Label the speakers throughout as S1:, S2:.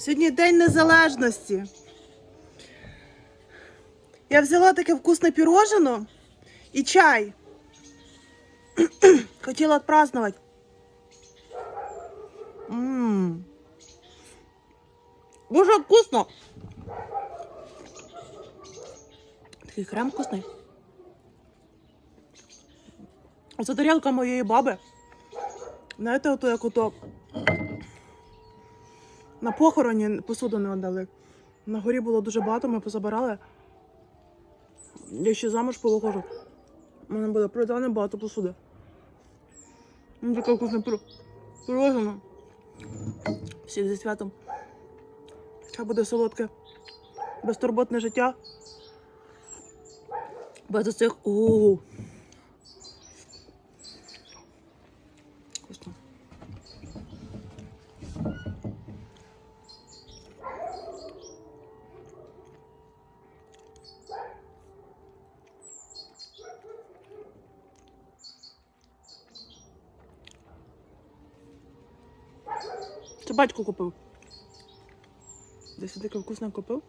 S1: Сьогодні День Незалежності. Я взяла таке вкусне пірожено і чай. Хотіла відпразднувати. Дуже вкусно. Такий крем вкусний. Оце тарілка моєї баби. Знаєте, ото як ото на похороні посуду не віддали. На горі було дуже багато, ми позабирали. Я ще замуж повиходжу. У мене буде продане багато посуди. Ну, таке вкусне пир- пирожено. Всіх зі святом. Хай буде солодке. Безтурботне життя. Без цих. О. Це батько купив. Десь таке вкусне купив.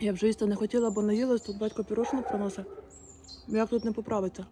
S1: Я вже їсти не хотіла, бо наїлась, тут батько пірошну приносить. Як тут не поправиться?